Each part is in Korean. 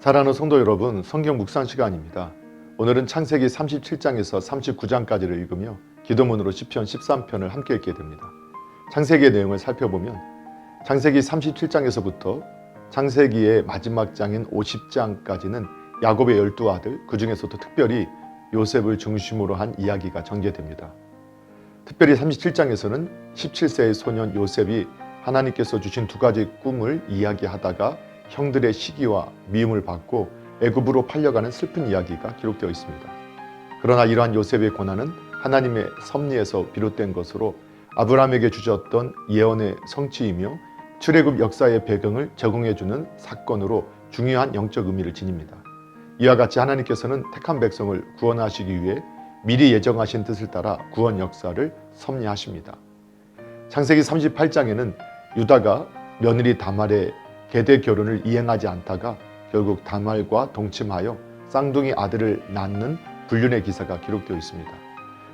사랑하는 성도 여러분, 성경 묵상 시간입니다. 오늘은 창세기 37장에서 39장까지를 읽으며 기도문으로 시편 13편을 함께 읽게 됩니다. 창세기의 내용을 살펴보면 창세기 37장에서부터 창세기의 마지막 장인 50장까지는 야곱의 열두 아들, 그 중에서도 특별히 요셉을 중심으로 한 이야기가 전개됩니다. 특별히 37장에서는 17세의 소년 요셉이 하나님께서 주신 두 가지 꿈을 이야기하다가 형들의 시기와 미움을 받고 애굽으로 팔려가는 슬픈 이야기가 기록되어 있습니다. 그러나 이러한 요셉의 고난은 하나님의 섭리에서 비롯된 것으로 아브라함에게 주셨던 예언의 성취이며 출애굽 역사의 배경을 제공해 주는 사건으로 중요한 영적 의미를 지닙니다. 이와 같이 하나님께서는 택한 백성을 구원하시기 위해 미리 예정하신 뜻을 따라 구원 역사를 섭리하십니다. 창세기 38장에는 유다가 며느리 다말의 계대 결혼을 이행하지 않다가 결국 다말과 동침하여 쌍둥이 아들을 낳는 불륜의 기사가 기록되어 있습니다.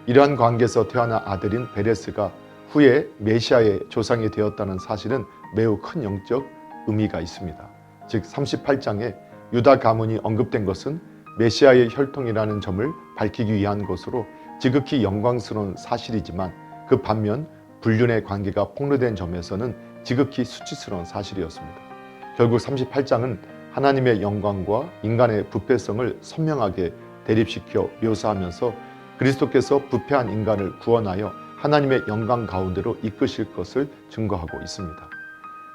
이러한 관계에서 태어난 아들인 베레스가 후에 메시아의 조상이 되었다는 사실은 매우 큰 영적 의미가 있습니다. 즉 38장에 유다 가문이 언급된 것은 메시아의 혈통이라는 점을 밝히기 위한 것으로 지극히 영광스러운 사실이지만 그 반면 불륜의 관계가 폭로된 점에서는 지극히 수치스러운 사실이었습니다. 결국 38장은 하나님의 영광과 인간의 부패성을 선명하게 대립시켜 묘사하면서 그리스도께서 부패한 인간을 구원하여 하나님의 영광 가운데로 이끄실 것을 증거하고 있습니다.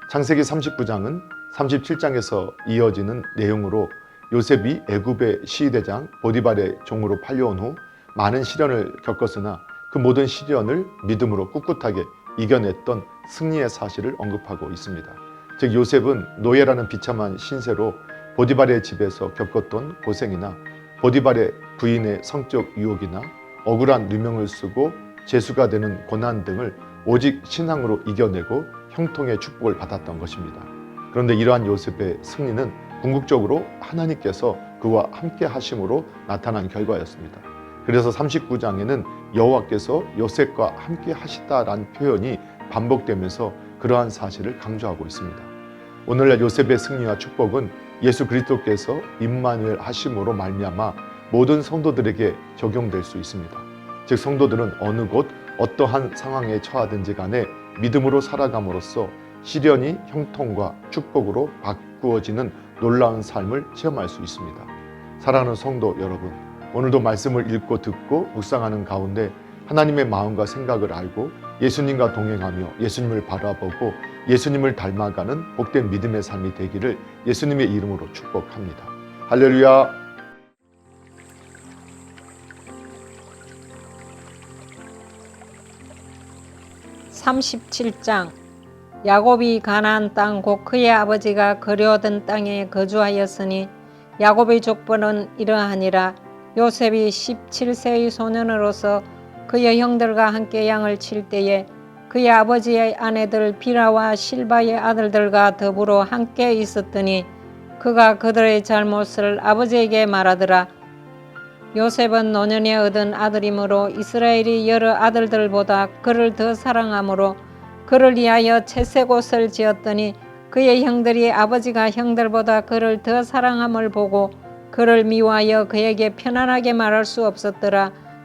창세기 39장은 37장에서 이어지는 내용으로 요셉이 애굽의 시대장 보디발의 종으로 팔려온 후 많은 시련을 겪었으나 그 모든 시련을 믿음으로 꿋꿋하게 이겨냈던 승리의 사실을 언급하고 있습니다. 즉 요셉은 노예라는 비참한 신세로 보디발의 집에서 겪었던 고생이나 보디발의 부인의 성적 유혹이나 억울한 누명을 쓰고 재수가 되는 고난 등을 오직 신앙으로 이겨내고 형통의 축복을 받았던 것입니다. 그런데 이러한 요셉의 승리는 궁극적으로 하나님께서 그와 함께 하심으로 나타난 결과였습니다. 그래서 39장에는 여호와께서 요셉과 함께 하시다라는 표현이 반복되면서 그러한 사실을 강조하고 있습니다. 오늘날 요셉의 승리와 축복은 예수 그리스도께서 임만을 하심으로 말미암아 모든 성도들에게 적용될 수 있습니다. 즉 성도들은 어느 곳 어떠한 상황에 처하든지 간에 믿음으로 살아감으로써 시련이 형통과 축복으로 바꾸어지는 놀라운 삶을 체험할 수 있습니다. 사랑하는 성도 여러분, 오늘도 말씀을 읽고 듣고 묵상하는 가운데 하나님의 마음과 생각을 알고 예수님과 동행하며 예수님을 바라보고 예수님을 닮아가는 복된 믿음의 삶이 되기를 예수님의 이름으로 축복합니다. 할렐루야. (37장) 야곱이 가나안 땅 곧 그의 아버지가 거류하던 땅에 거주하였으니 야곱의 족보는 이러하니라 요셉이 17세의 소년으로서 그의 형들과 함께 양을 칠 때에 그의 아버지의 아내들 비라와 실바의 아들들과 더불어 함께 있었더니 그가 그들의 잘못을 아버지에게 말하더라. 요셉은 노년에 얻은 아들이므로 이스라엘이 여러 아들들보다 그를 더 사랑하므로 그를 위하여 채색 옷을 지었더니 그의 형들이 아버지가 형들보다 그를 더 사랑함을 보고 그를 미워하여 그에게 편안하게 말할 수 없었더라.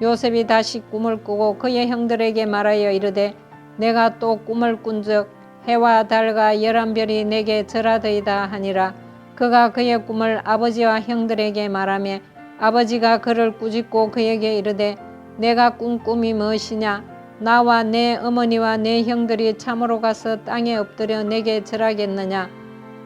요셉이 다시 꿈을 꾸고 그의 형들에게 말하여 이르되 내가 또 꿈을 꾼즉 해와 달과 열한 별이 내게 절하더이다 하니라. 그가 그의 꿈을 아버지와 형들에게 말하며 아버지가 그를 꾸짖고 그에게 이르되 내가 꾼 꿈이 무엇이냐? 나와 내 어머니와 내 형들이 참으로 가서 땅에 엎드려 내게 절하겠느냐?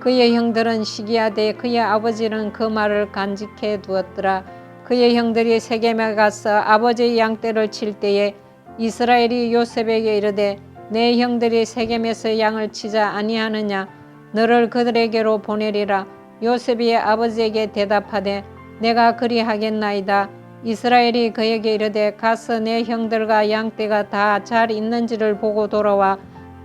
그의 형들은 시기하되 그의 아버지는 그 말을 간직해 두었더라 그의 형들이 세겜에 가서 아버지의 양떼를 칠 때에 이스라엘이 요셉에게 이르되 내 형들이 세겜에서 양을 치자 아니하느냐 너를 그들에게로 보내리라 요셉이 아버지에게 대답하되 내가 그리하겠나이다. 이스라엘이 그에게 이르되 가서 내 형들과 양떼가 다 잘 있는지를 보고 돌아와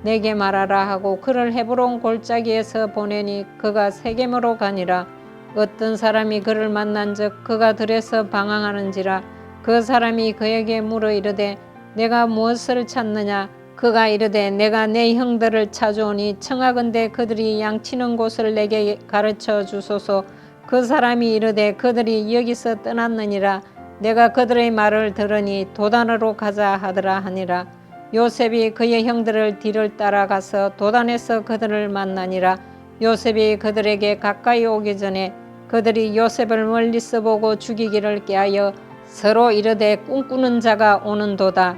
내게 말하라 하고 그를 헤브론 골짜기에서 보내니 그가 세겜으로 가니라. 어떤 사람이 그를 만난즉 그가 들에서 방황하는지라 그 사람이 그에게 물어 이르되 내가 무엇을 찾느냐? 그가 이르되 내가 내 형들을 찾아오니 청하건대 그들이 양치는 곳을 내게 가르쳐 주소서. 그 사람이 이르되 그들이 여기서 떠났느니라. 내가 그들의 말을 들으니 도단으로 가자 하더라 하니라. 요셉이 그의 형들을 뒤를 따라가서 도단에서 그들을 만나니라. 요셉이 그들에게 가까이 오기 전에 그들이 요셉을 멀리서 보고 죽이기를 깨하여 서로 이르되 꿈꾸는 자가 오는도다.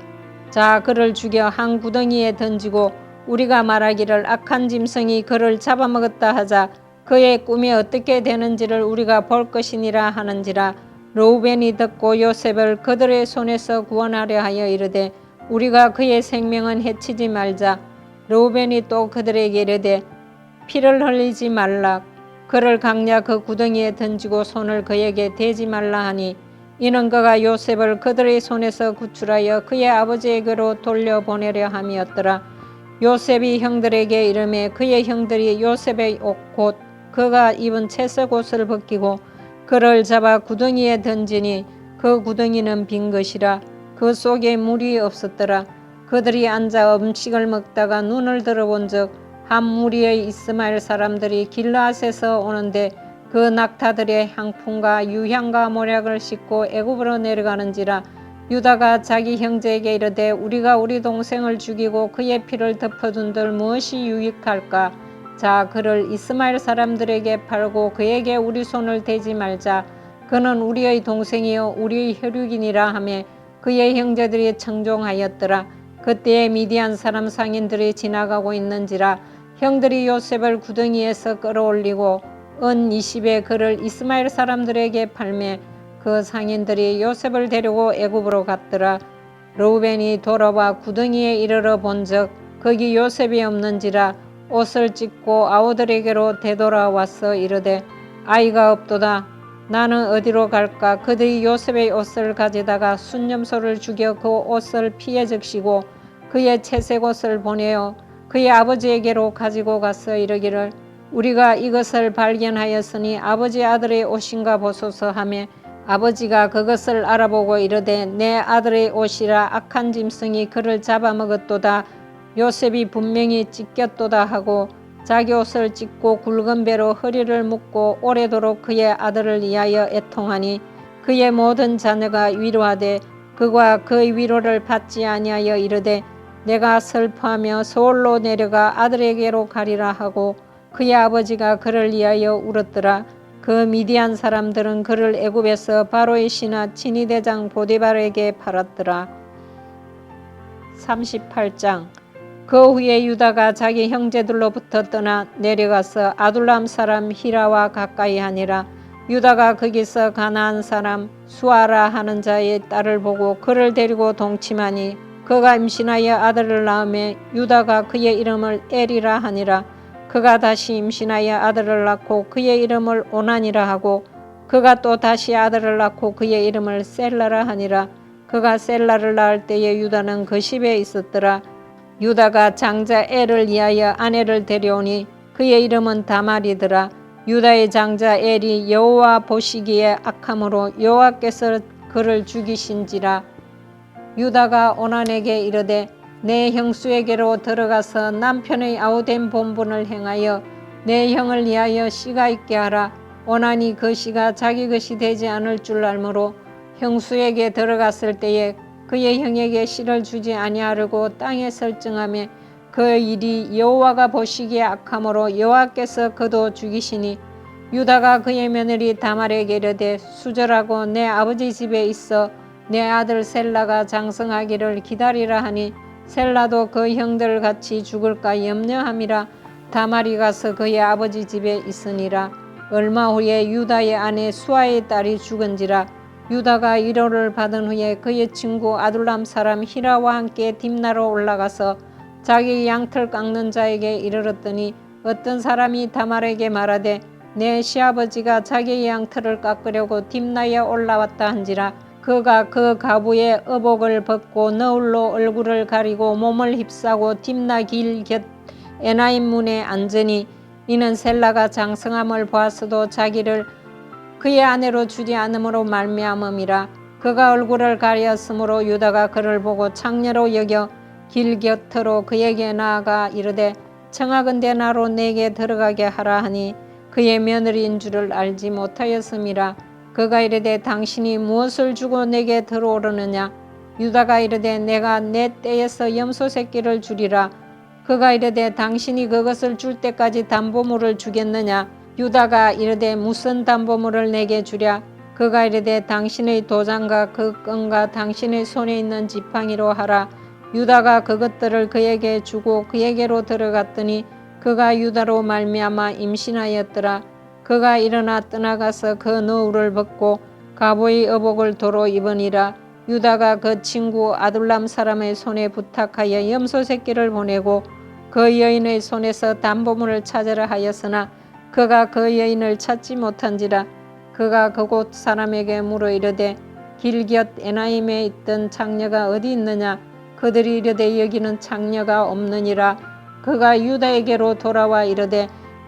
자 그를 죽여 한 구덩이에 던지고 우리가 말하기를 악한 짐승이 그를 잡아먹었다 하자 그의 꿈이 어떻게 되는지를 우리가 볼 것이니라 하는지라 로우벤이 듣고 요셉을 그들의 손에서 구원하려 하여 이르되 우리가 그의 생명은 해치지 말자. 로우벤이 또 그들에게 이르되 피를 흘리지 말라 그를 강야 그 구덩이에 던지고 손을 그에게 대지 말라 하니 이는 그가 요셉을 그들의 손에서 구출하여 그의 아버지에게로 돌려보내려 함이었더라. 요셉이 형들에게 이름에 그의 형들이 요셉의 옷 곧 그가 입은 채색 옷을 벗기고 그를 잡아 구덩이에 던지니 그 구덩이는 빈 것이라 그 속에 물이 없었더라. 그들이 앉아 음식을 먹다가 눈을 들어본즉 한 무리의 이스마엘 사람들이 길라앗에서 오는데 그 낙타들의 향품과 유향과 모략을 싣고 애굽으로 내려가는지라 유다가 자기 형제에게 이르되 우리가 우리 동생을 죽이고 그의 피를 덮어둔들 무엇이 유익할까? 자 그를 이스마엘 사람들에게 팔고 그에게 우리 손을 대지 말자. 그는 우리의 동생이요 우리의 혈육이니라 하며 그의 형제들이 청종하였더라. 그때에 미디안 사람 상인들이 지나가고 있는지라 형들이 요셉을 구덩이에서 끌어올리고 은 20에 그를 이스마엘 사람들에게 팔매 그 상인들이 요셉을 데리고 애굽으로 갔더라. 로우벤이 돌아와 구덩이에 이르러 본즉 거기 요셉이 없는지라 옷을 찢고 아우들에게로 되돌아와서 이르되 아이가 없도다. 나는 어디로 갈까? 그들이 요셉의 옷을 가져다가 순념소를 죽여 그 옷을 피해 적시고 그의 채색 옷을 보내어 그의 아버지에게로 가지고 가서 이르기를 우리가 이것을 발견하였으니 아버지 아들의 옷인가 보소서 하며 아버지가 그것을 알아보고 이르되 내 아들의 옷이라 악한 짐승이 그를 잡아먹었도다. 요셉이 분명히 찢겼도다 하고 자기 옷을 찢고 굵은 배로 허리를 묶고 오래도록 그의 아들을 위하여 애통하니 그의 모든 자녀가 위로하되 그가 그 위로를 받지 아니하여 이르되 내가 슬퍼하며 서울로 내려가 아들에게로 가리라 하고 그의 아버지가 그를 위하여 울었더라. 그 미디안 사람들은 그를 애굽에서 바로의 신하 친위대장 보디발에게 팔았더라. 38장 그 후에 유다가 자기 형제들로부터 떠나 내려가서 아둘람 사람 히라와 가까이 하니라. 유다가 거기서 가나안 사람 수아라 하는 자의 딸을 보고 그를 데리고 동침하니 그가 임신하여 아들을 낳으며 유다가 그의 이름을 에리라 하니라. 그가 다시 임신하여 아들을 낳고 그의 이름을 오난이라 하고 그가 또 다시 아들을 낳고 그의 이름을 셀라라 하니라. 그가 셀라를 낳을 때에 유다는 그 집에 있었더라. 유다가 장자 엘을 위하여 아내를 데려오니 그의 이름은 다말이더라. 유다의 장자 엘이 여호와 보시기에 악함으로 여호와께서 그를 죽이신지라 유다가 오난에게 이르되 내 형수에게로 들어가서 남편의 아우된 본분을 행하여 내 형을 위하여 씨가 있게 하라. 원하니 그 씨가 자기 것이 되지 않을 줄 알므로 형수에게 들어갔을 때에 그의 형에게 씨를 주지 아니하려고 땅에 설정하며 그 일이 여호와가 보시기에 악함으로 여호와께서 그도 죽이시니 유다가 그의 며느리 다말에게 이르되 수절하고 내 아버지 집에 있어 내 아들 셀라가 장성하기를 기다리라 하니 셀라도 그 형들 같이 죽을까 염려함이라 다말이 가서 그의 아버지 집에 있으니라. 얼마 후에 유다의 아내 수아의 딸이 죽은지라 유다가 위로를 받은 후에 그의 친구 아둘람 사람 히라와 함께 딥나로 올라가서 자기 양털 깎는 자에게 이르렀더니 어떤 사람이 다말에게 말하되 내 시아버지가 자기의 양털을 깎으려고 딥나에 올라왔다 한지라 그가 그 가부의 의복을 벗고 너울로 얼굴을 가리고 몸을 휩싸고 딥나 길 곁 에나임 문에 앉으니 이는 셀라가 장성함을 보았어도 자기를 그의 아내로 주지 않음으로 말미암음이라 그가 얼굴을 가렸으므로 유다가 그를 보고 창녀로 여겨 길 곁으로 그에게 나아가 이르되 청하건대 나로 내게 들어가게 하라 하니 그의 며느리인 줄을 알지 못하였음이라 그가 이르되 당신이 무엇을 주고 내게 들어오르느냐? 유다가 이르되 내가 내 떼에서 염소 새끼를 주리라. 그가 이르되 당신이 그것을 줄 때까지 담보물을 주겠느냐? 유다가 이르되 무슨 담보물을 내게 주랴? 그가 이르되 당신의 도장과 그 끈과 당신의 손에 있는 지팡이로 하라. 유다가 그것들을 그에게 주고 그에게로 들어갔더니 그가 유다로 말미암아 임신하였더라 그가 일어나 떠나가서 그 너울을 벗고 가보의 의복을 도로 입으니라. 유다가 그 친구 아둘람 사람의 손에 부탁하여 염소 새끼를 보내고 그 여인의 손에서 담보물을 찾으라 하였으나 그가 그 여인을 찾지 못한지라 그가 그곳 사람에게 물어 이르되 길곁 에나임에 있던 장녀가 어디 있느냐? 그들이 이르되 여기는 장녀가 없느니라. 그가 유다에게로 돌아와 이르되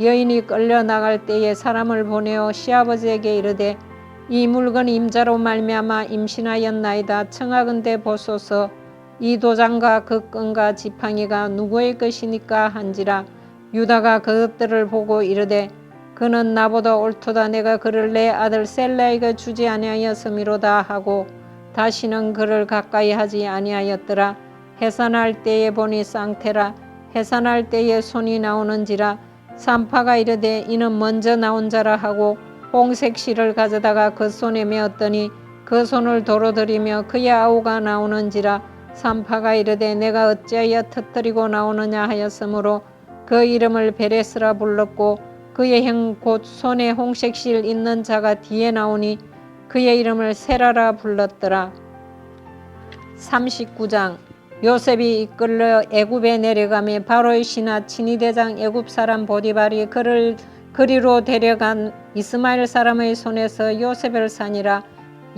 여인이 끌려 나갈 때에 사람을 보내어 시아버지에게 이르되 이 물건 임자로 말미암아 임신하였나이다. 청하건대 보소서. 이 도장과 그 끈과 지팡이가 누구의 것이니까 한지라. 유다가 그것들을 보고 이르되 그는 나보다 옳도다. 내가 그를 내 아들 셀라에게 주지 아니하였음이로다. 하고 다시는 그를 가까이 하지 아니하였더라. 해산할 때에 보니 쌍태라. 해산할 때에 손이 나오는지라 산파가 이르되 이는 먼저 나온 자라 하고 홍색 실을 가져다가 그 손에 메었더니 그 손을 도로 들이며 그의 아우가 나오는지라 산파가 이르되 내가 어찌하여 터뜨리고 나오느냐 하였으므로 그 이름을 베레스라 불렀고 그의 형 곧 손에 홍색 실 있는 자가 뒤에 나오니 그의 이름을 세라라 불렀더라. 39장 요셉이 이끌려 애굽에 내려가며 바로의 신하 친위대장 애굽 사람 보디발이 그를 그리로 데려간 이스마엘 사람의 손에서 요셉을 사니라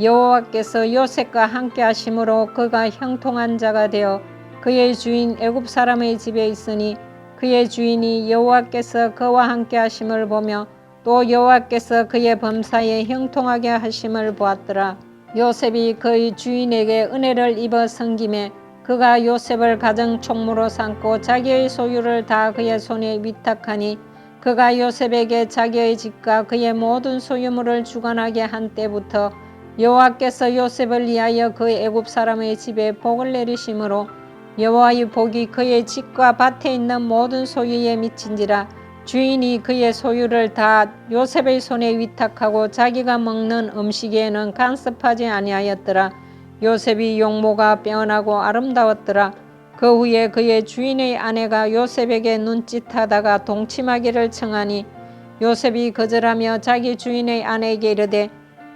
여호와께서 요셉과 함께 하심으로 그가 형통한 자가 되어 그의 주인 애굽 사람의 집에 있으니 그의 주인이 여호와께서 그와 함께 하심을 보며 또 여호와께서 그의 범사에 형통하게 하심을 보았더라. 요셉이 그의 주인에게 은혜를 입어 섬김에 그가 요셉을 가정 총무로 삼고 자기의 소유를 다 그의 손에 위탁하니 그가 요셉에게 자기의 집과 그의 모든 소유물을 주관하게 한 때부터 여호와께서 요셉을 위하여 그 애굽 사람의 집에 복을 내리심으로 여호와의 복이 그의 집과 밭에 있는 모든 소유에 미친지라 주인이 그의 소유를 다 요셉의 손에 위탁하고 자기가 먹는 음식에는 간섭하지 아니하였더라 요셉이 용모가 빼어나고 아름다웠더라. 그 후에 그의 주인의 아내가 요셉에게 눈짓하다가 동침하기를 청하니 요셉이 거절하며 자기 주인의 아내에게 이르되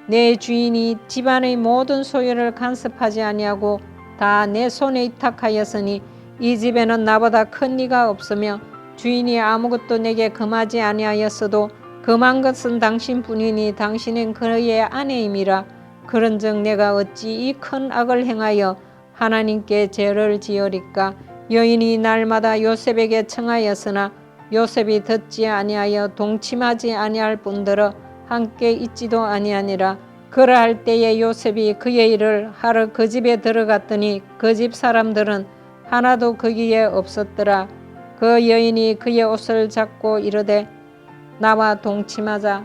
내 주인이 집안의 모든 소유를 간섭하지 아니하고 다 내 손에 위탁하였으니 이 집에는 나보다 큰 이가 없으며 주인이 아무것도 내게 금하지 아니하였어도 금한 것은 당신뿐이니 당신은 그의 아내임이라 그런즉 내가 어찌 이 큰 악을 행하여 하나님께 죄를 지으리까? 여인이 날마다 요셉에게 청하였으나 요셉이 듣지 아니하여 동침하지 아니할 뿐더러 함께 있지도 아니하니라. 그러할 때에 요셉이 그의 일을 하러 그 집에 들어갔더니 그 집 사람들은 하나도 거기에 없었더라. 그 여인이 그의 옷을 잡고 이르되 나와 동침하자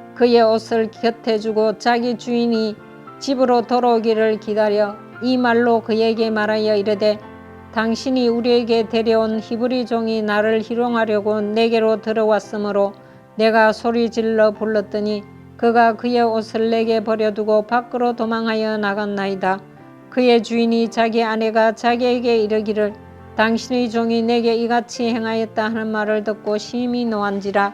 그의 옷을 곁에 주고 자기 주인이 집으로 돌아오기를 기다려 이 말로 그에게 말하여 이르되 당신이 우리에게 데려온 히브리 종이 나를 희롱하려고 내게로 들어왔으므로 내가 소리 질러 불렀더니 그가 그의 옷을 내게 버려두고 밖으로 도망하여 나갔나이다. 그의 주인이 자기 아내가 자기에게 이르기를 당신의 종이 내게 이같이 행하였다 하는 말을 듣고 심히 노한지라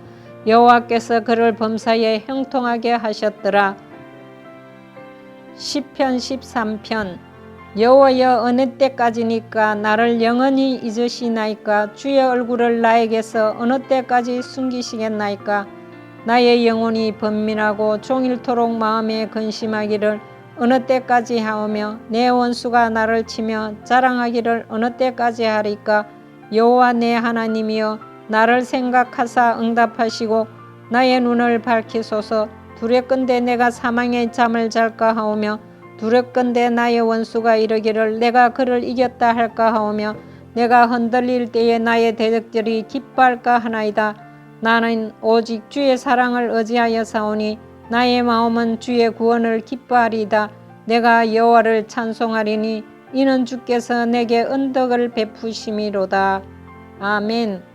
여호와께서 그를 범사에 형통하게 하셨더라. 시편 13편 여호와여 어느 때까지니까 나를 영원히 잊으시나이까? 주의 얼굴을 나에게서 어느 때까지 숨기시겠나이까? 나의 영혼이 번민하고 종일토록 마음에 근심하기를 어느 때까지 하오며 내 원수가 나를 치며 자랑하기를 어느 때까지 하리까? 여호와 내 하나님이여 나를 생각하사 응답하시고 나의 눈을 밝히소서 두렵건대 내가 사망의 잠을 잘까 하오며 두렵건대 나의 원수가 이르기를 내가 그를 이겼다 할까 하오며 내가 흔들릴 때에 나의 대적들이 기뻐할까 하나이다 나는 오직 주의 사랑을 의지하여 사오니 나의 마음은 주의 구원을 기뻐하리다. 내가 여호와를 찬송하리니 이는 주께서 내게 은덕을 베푸심이로다. 아멘.